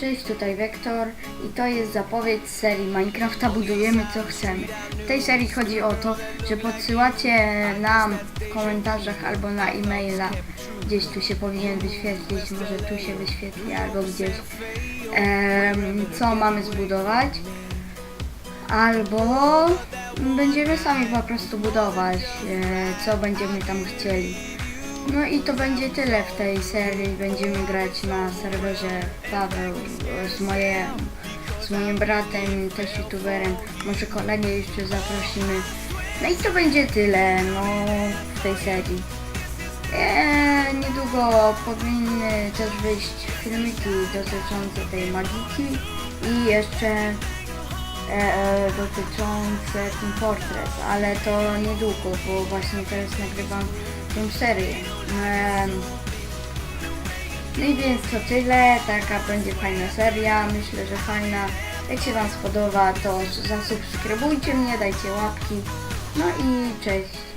Cześć, tutaj Wektor i to jest zapowiedź serii Minecrafta budujemy co chcemy. W tej serii chodzi o to, że podsyłacie nam w komentarzach albo na e-maila, gdzieś tu się powinien wyświetlić, może tu się wyświetli albo gdzieś, em, co mamy zbudować. Albo będziemy sami po prostu budować, e, co będziemy tam chcieli. No i to będzie tyle w tej serii. Będziemy grać na serwerze Paweł z, moje, z moim bratem, też youtuberem. Może kolegę jeszcze zaprosimy. No i to będzie tyle no, w tej serii. E, niedługo powinny też wyjść filmiki dotyczące tej magiki i jeszcze dotyczące Team Fortress, ale to niedługo, bo właśnie teraz nagrywam tę serię. No i więc to tyle, taka będzie fajna seria, myślę, że fajna. Jak się Wam spodoba, to zasubskrybujcie mnie, dajcie łapki. No i cześć.